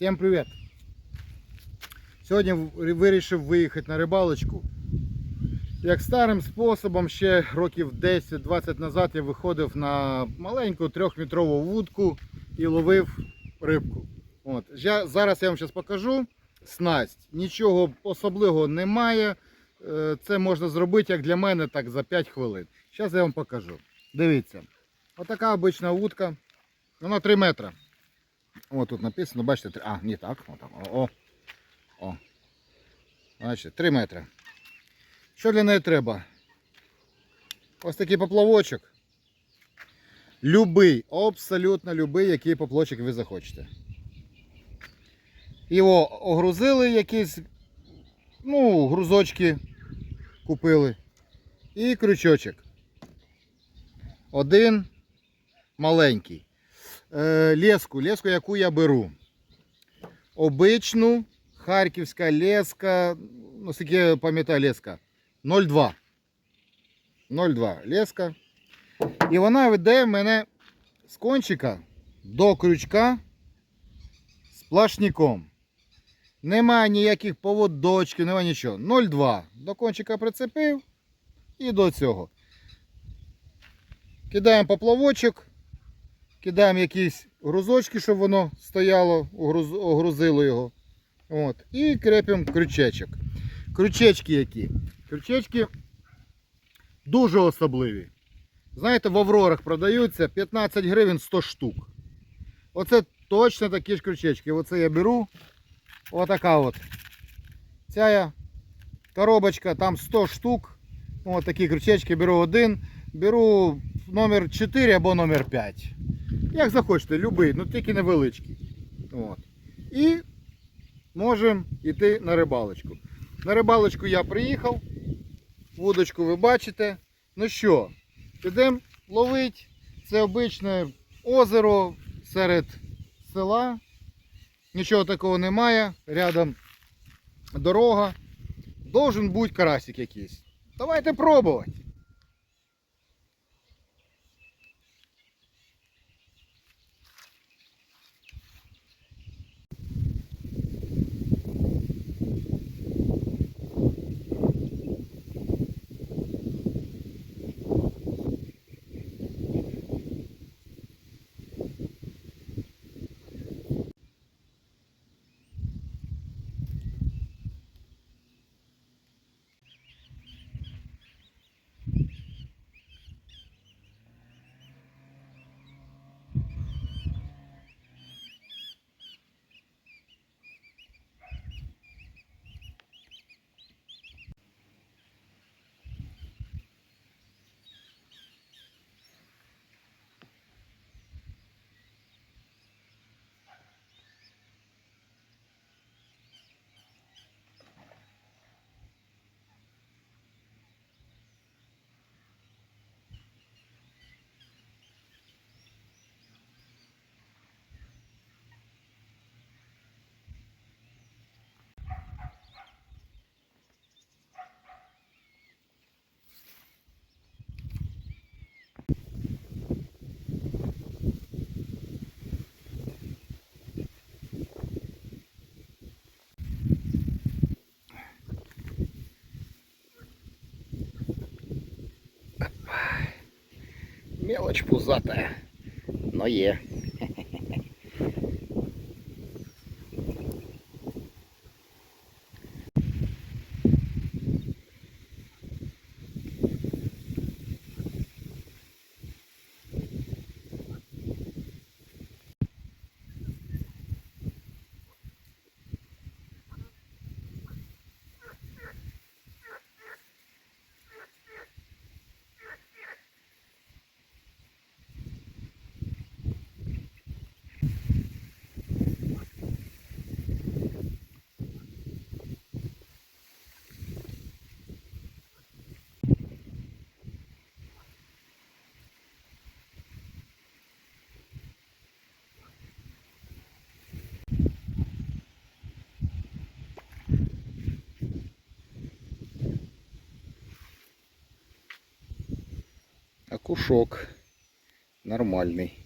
Всім привіт! Сьогодні вирішив виїхати на рибалочку. Як старим способом, ще років 10-20 назад я виходив на маленьку трьохметрову вудку і ловив рибку. От. Я, зараз я вам зараз покажу снасть. Нічого особливого немає. Е, Це можна зробити, як для мене, так за 5 хвилин. Зараз я вам покажу. Дивіться. Отака обична вудка. Вона 3 метри. О, тут написано, бачите, а, не так. О, там, о, о. Бачите, 3 метри. Що для неї треба? Ось такий поплавочок. Любий, абсолютно любий, який поплавочок ви захочете. Його огрузили якісь, ну, грузочки купили. І крючочок. Один маленький леску, леску, яку я беру. Обичну харківська леска, ну, я пам'ятаю леска, 0,2. 0,2 леска. І вона веде мене з кончика до крючка з плашником. Немає ніяких поводочків, немає нічого. 0,2. До кончика прицепив і до цього. Кидаємо поплавочок кидаємо якісь грузочки, щоб воно стояло, огрузило його. От. І крепимо крючечок. Крючечки які? Крючечки дуже особливі. Знаєте, в Аврорах продаються 15 гривень 100 штук. Оце точно такі ж крючечки. Оце я беру. Отака от. Ця коробочка, там 100 штук. Ось такі крючечки беру один. Беру номер 4 або номер 5. Як захочете, любий, ну тільки невеличкий. От. І можемо йти на рибалочку. На рибалочку я приїхав. Вудочку ви бачите. Ну що, підемо ловити. Це обичне озеро серед села. Нічого такого немає. Рядом дорога. Должен бути карасик якийсь. Давайте пробувати. Мелочь пузатая, но е. Окушок. Нормальный.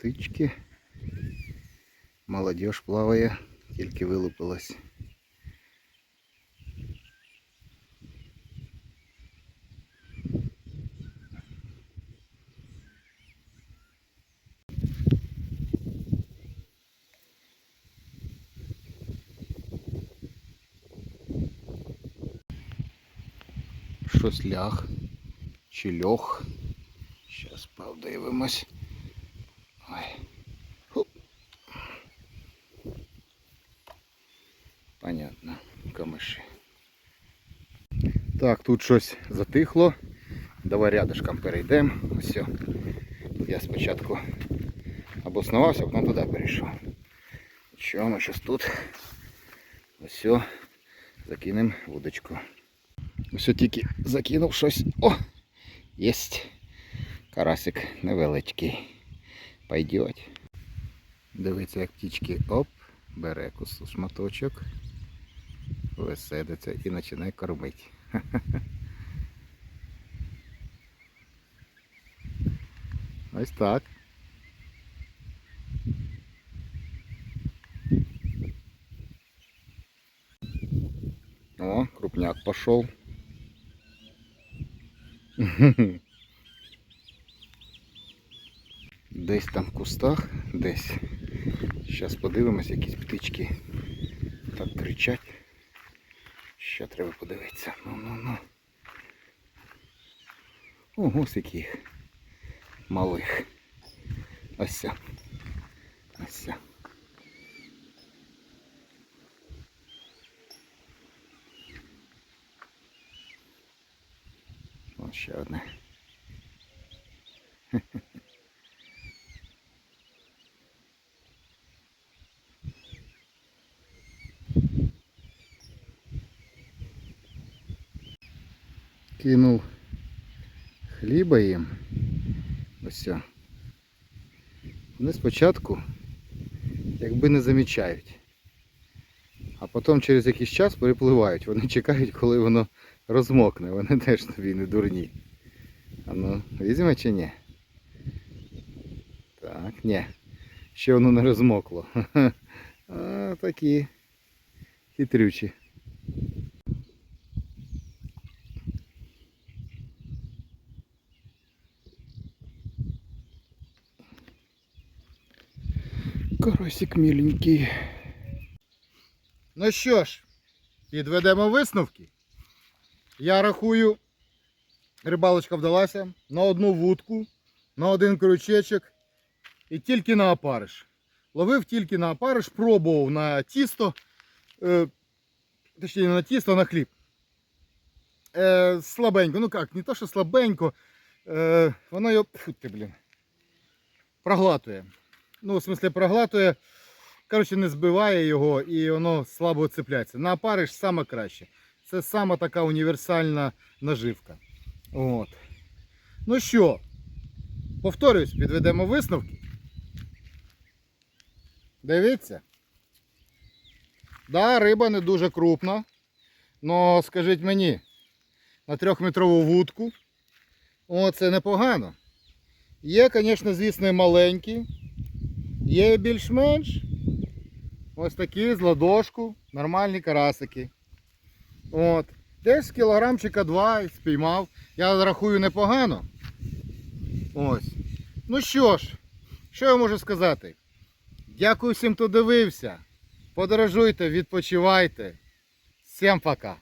Птички. Молодіж плаває, тільки вилупилась. Щось ляг чи льох. Зараз подивимось. Камиші. Так, тут щось затихло. Давай рядышком перейдемо. Все. Я спочатку обоснувався, потім туди перейшов. Що ми щось тут? Ось, закинемо вудочку. Ось тільки закинув щось. О! Єсть. Карасик невеличкий. Пойдет. Дивиться, як птічки оп, бере кусу шматочок, висадиться і починає кормити. Ось так. О, крупняк пошел. Десь там в кустах, десь. Зараз подивимось, якісь птички так кричать. Ще треба подивитися. Ну, ну, ну. Ого, їх малих. Ось. ця. Ось. ця. Ось ще одне. Кинув хліба їм. Ось. Вони спочатку якби не замічають. А потім через якийсь час перепливають. Вони чекають, коли воно розмокне. Вони теж тобі не дурні. А ну, візьме чи ні? Так, ні. Ще воно не розмокло. А, такі хитрючі. Карасик міленький. Ну що ж, підведемо висновки. Я рахую, рибалочка вдалася на одну вудку, на один крючечок і тільки на опариш. Ловив тільки на опариш, пробував на тісто, е, точніше на тісто, на хліб. Е, слабенько, ну як, не то, що слабенько, е, воно його, фу ти, блін, проглатує ну, в смысле, проглатує, коротше, не збиває його і воно слабо цепляється. На опариш саме краще. Це саме така універсальна наживка. От. Ну що, повторюсь, підведемо висновки. Дивіться. Да, риба не дуже крупна. Но скажіть мені, на трьохметрову вудку. О, це непогано. Є, звісно, звісно, маленькі. Є більш-менш ось такі з ладошку, нормальні карасики. От. Десь кілограмчика два спіймав. Я рахую непогано. Ось. Ну що ж, що я можу сказати? Дякую всім, хто дивився. Подорожуйте, відпочивайте. Всім пока.